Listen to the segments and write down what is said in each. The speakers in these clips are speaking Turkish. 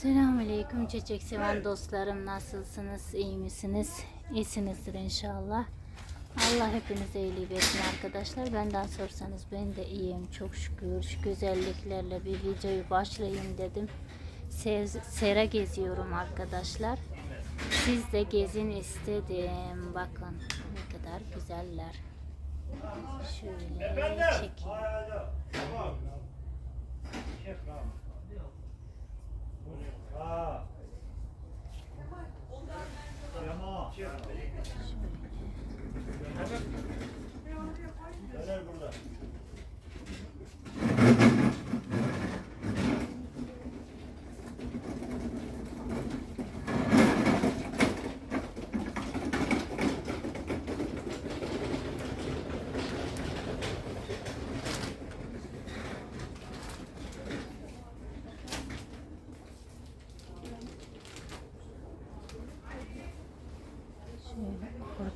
Selamünaleyküm çiçek seven dostlarım. Nasılsınız? İyi misiniz? İyisinizdir inşallah. Allah hepinize iyiliği versin arkadaşlar. Benden sorsanız ben de iyiyim. Çok şükür. Şu güzelliklerle bir videoyu başlayayım dedim. Sev, sera geziyorum arkadaşlar. Siz de gezin istedim. Bakın ne kadar güzeller. Şöyle çekeyim ああ。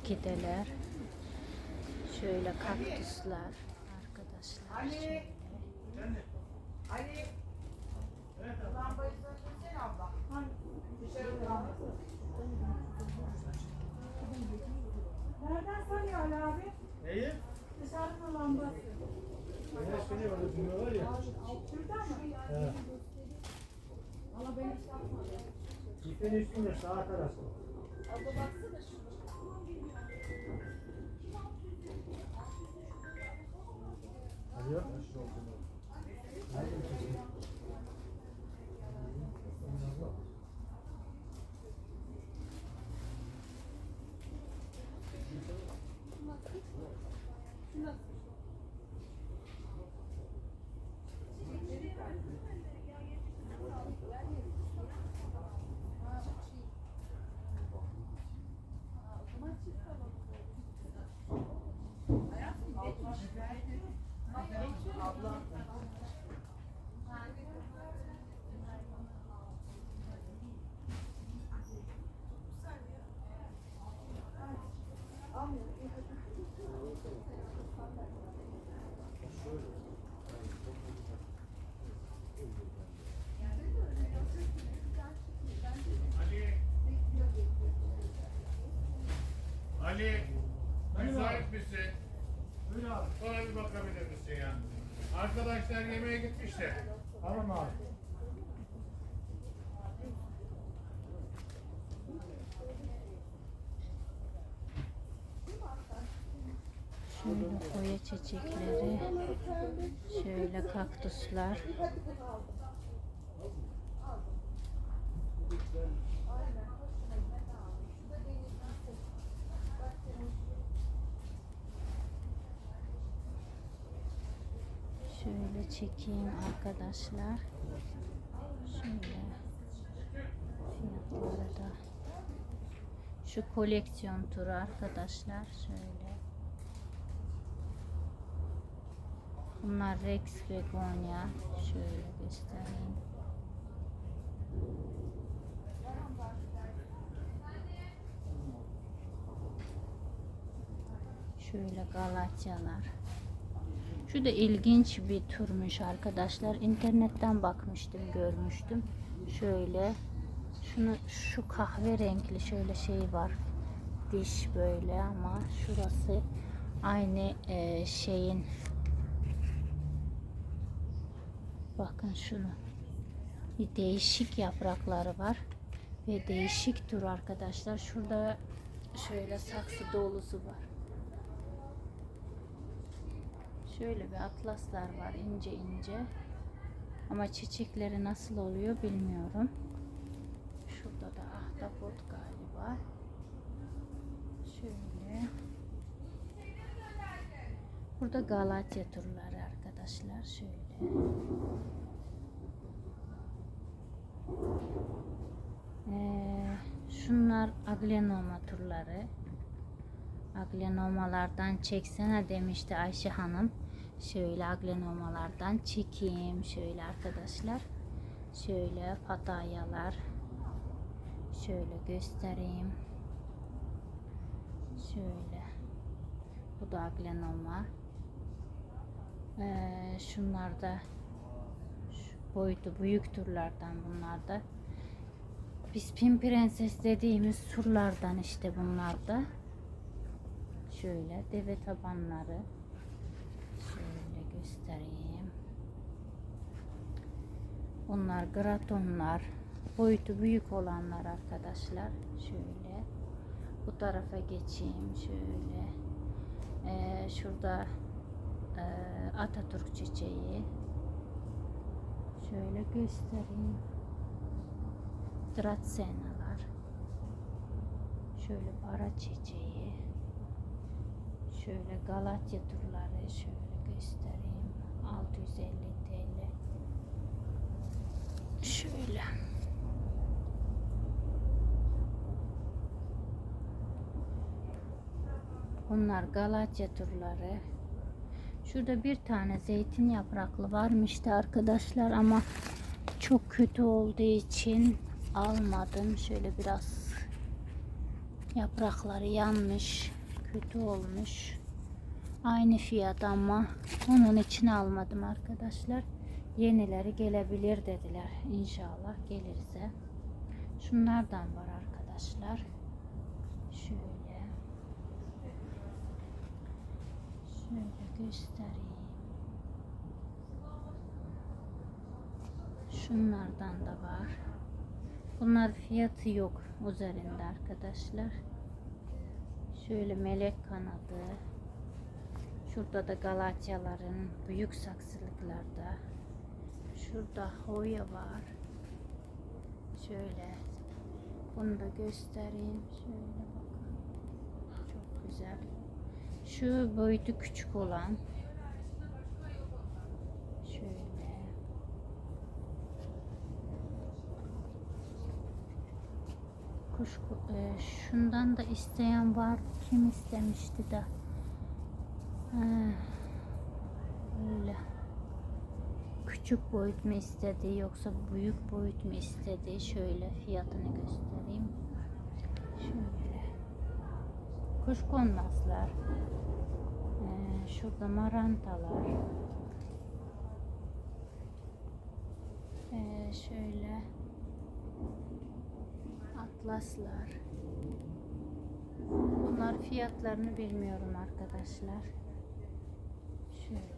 Orkideler. Şöyle kaktüsler arkadaşlar. Şöyle. Ali. Lambayı söndürsene abla. Dışarı lambası. Nereden sanıyor Ali abi? Neyi? Dışarıda lamba. Ne seni orada dinliyorlar ya. Şurada mı? He. Valla ben hiç Çiftin üstünde saat arası. Alo. Ali, müsait misin? Buyur abi. Bana bir bakabilir misin ya? Arkadaşlar yemeğe gitmişler. Tamam abi. Şöyle boya çiçekleri. Şöyle kaktüsler. Şöyle çekeyim arkadaşlar. Şöyle fiyatları da. Şu koleksiyon turu arkadaşlar şöyle. Bunlar Rex Begonia. Şöyle göstereyim. Şöyle Galatyalar. Şu da ilginç bir turmuş arkadaşlar. İnternetten bakmıştım, görmüştüm. Şöyle şunu şu kahverengi şöyle şey var. Diş böyle ama şurası aynı e, şeyin Bakın şunu. Bir değişik yaprakları var. Ve değişik tür arkadaşlar. Şurada şöyle saksı dolusu var. Şöyle bir atlaslar var ince ince. Ama çiçekleri nasıl oluyor bilmiyorum. Şurada da ahtapot galiba. Şöyle. Burada Galatya turları arkadaşlar. Şöyle. Ee, şunlar aglenoma turları. Aglenomalardan çeksene demişti Ayşe Hanım. Şöyle aglenomalardan çekeyim şöyle arkadaşlar. Şöyle patatyalar. Şöyle göstereyim. Şöyle. Bu da aglenoma. Ee, şunlar da şu boyutu büyük türlerden bunlar da. Biz Pin Prenses dediğimiz surlardan işte bunlar da. Şöyle deve tabanları. Şöyle göstereyim. Bunlar gratonlar. Boyutu büyük olanlar arkadaşlar. Şöyle. Bu tarafa geçeyim. Şöyle. Ee, şurada ee, Atatürk çiçeği. Şöyle göstereyim. Dracenalar. Şöyle para çiçeği. Şöyle Galatya turları şöyle göstereyim. 650 TL. Şöyle. Bunlar Galatya turları. Şurada bir tane zeytin yapraklı varmıştı arkadaşlar ama çok kötü olduğu için almadım. Şöyle biraz yaprakları yanmış, kötü olmuş. Aynı fiyat ama onun için almadım arkadaşlar. Yenileri gelebilir dediler. İnşallah gelirse. Şunlardan var arkadaşlar. Şöyle. Şöyle göstereyim. Şunlardan da var. Bunlar fiyatı yok üzerinde arkadaşlar. Şöyle melek kanadı. Şurada da galatyaların büyük saksılıklarda. Şurada hoya var. Şöyle. Bunu da göstereyim. Şöyle bakın. Çok güzel. Şu boyutu küçük olan. Şöyle. Kuşku, e, şundan da isteyen var. Kim istemişti de. Ha, Öyle. Küçük boyut mu istedi yoksa büyük boyut mu istedi? Şöyle fiyatını göstereyim. Şöyle. Kuşkonmazlar. Ee, şurada marantalar. Ee, şöyle atlaslar. Bunlar fiyatlarını bilmiyorum arkadaşlar. Şöyle.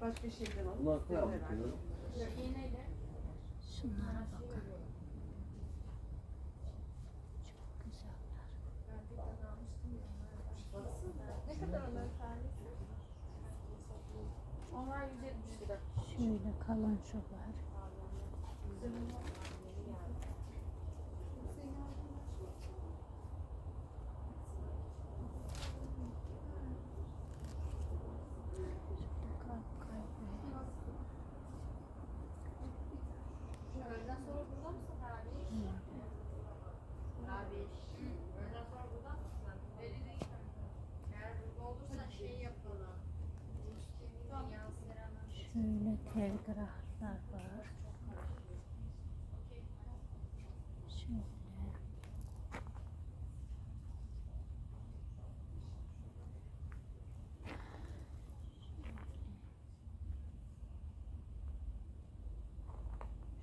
Başka şeyden alıp. Bunlar ne yapıyor? Şunlara bakın. Çok güzeller. Ne kadar onlar tanesi? Onlar 170 lira. Şöyle kalın şolar. Şurada kalp kalbi. Öğleden sonra burada mısın abi? Abi. Öğleden sonra burada mısın? Eğer burada olursa şey yapalım. Tamam. Şöyle telgraflar var. Şöyle.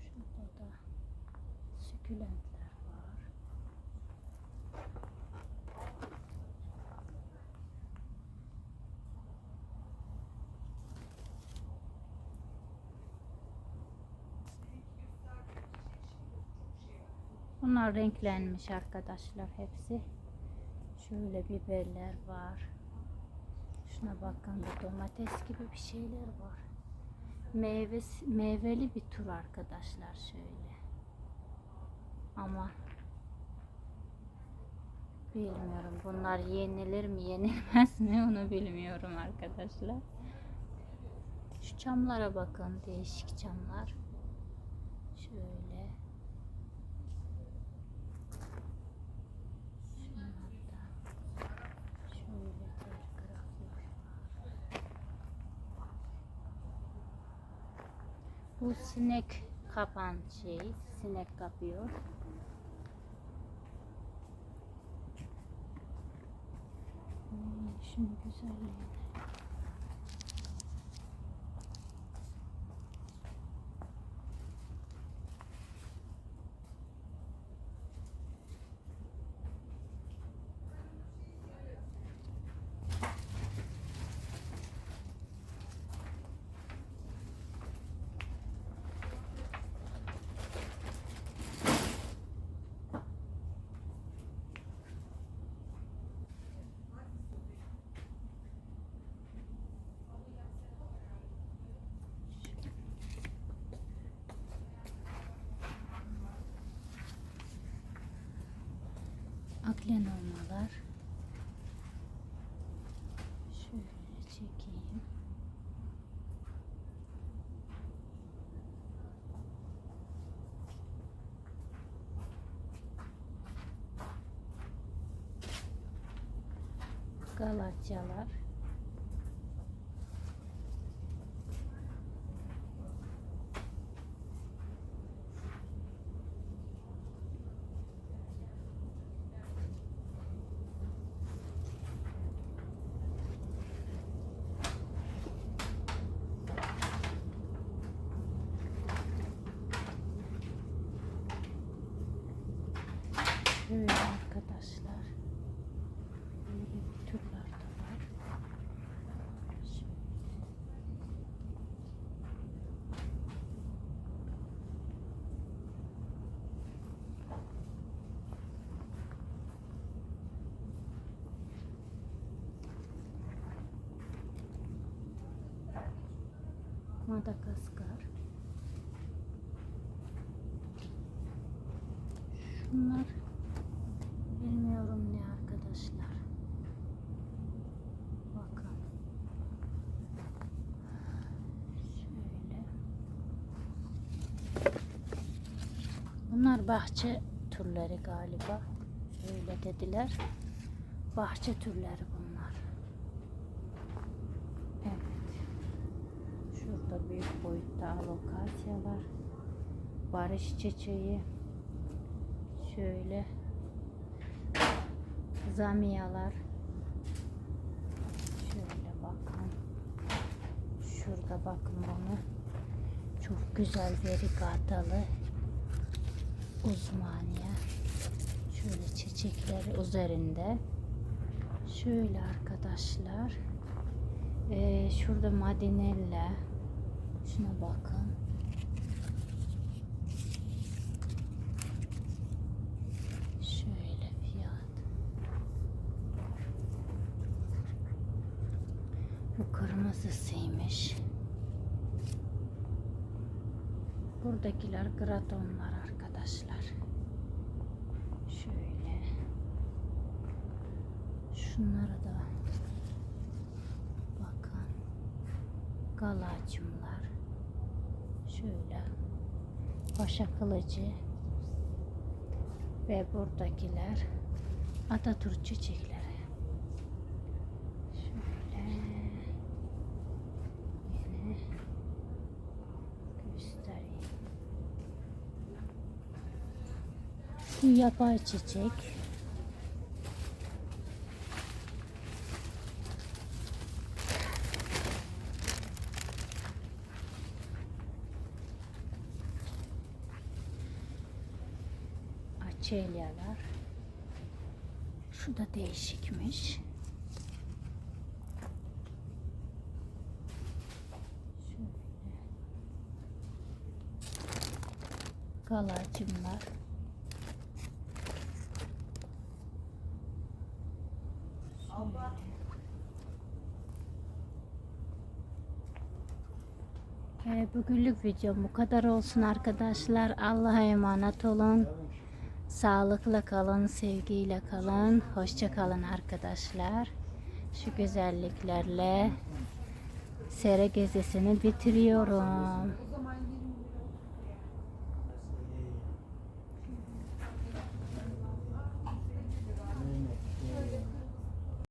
Şurada da sükülentler var. Bunlar renklenmiş arkadaşlar hepsi. Şöyle biberler var. Şuna bakın da domates gibi bir şeyler var. Meyve, meyveli bir tur arkadaşlar şöyle. Ama bilmiyorum bunlar yenilir mi yenilmez mi onu bilmiyorum arkadaşlar. Şu çamlara bakın değişik çamlar. Bu sinek kapan şey. Sinek kapıyor. Şimdi güzel. Aklen olmalar. Şöyle çekeyim. Galatyalar. Böyle arkadaşlar. Böyle bir türler de var. Şöyle. Madagaskar. Şunlar bilmiyorum ne arkadaşlar. Bakın. Şöyle. Bunlar bahçe türleri galiba. Öyle dediler. Bahçe türleri bunlar. Evet. Şurada büyük boyutta alokasyalar. Barış çiçeği. Şöyle zamiyalar. Şöyle bakın. Şurada bakın bunu. Çok güzel verigatalı uzmaniye. Şöyle çiçekleri üzerinde. Şöyle arkadaşlar. Ee, şurada madinella. Şuna bakın. Şöyle fiyat. Bu kırmızısıymış. Buradakiler gratonlar arkadaşlar. Şöyle. Şunlara da bakın. Galacımlar. Şöyle. Paşa kılıcı. Ve buradakiler Atatürk çiçekleri. Şöyle yine göstereyim. Yapay çiçek. Açelyalar. Şu da değişikmiş. Şöyle. Galacımlar. Ee, bugünlük videom bu kadar olsun arkadaşlar. Allah'a emanet olun. Sağlıkla kalın, sevgiyle kalın. Hoşça kalın arkadaşlar. Şu güzelliklerle sere gezisini bitiriyorum.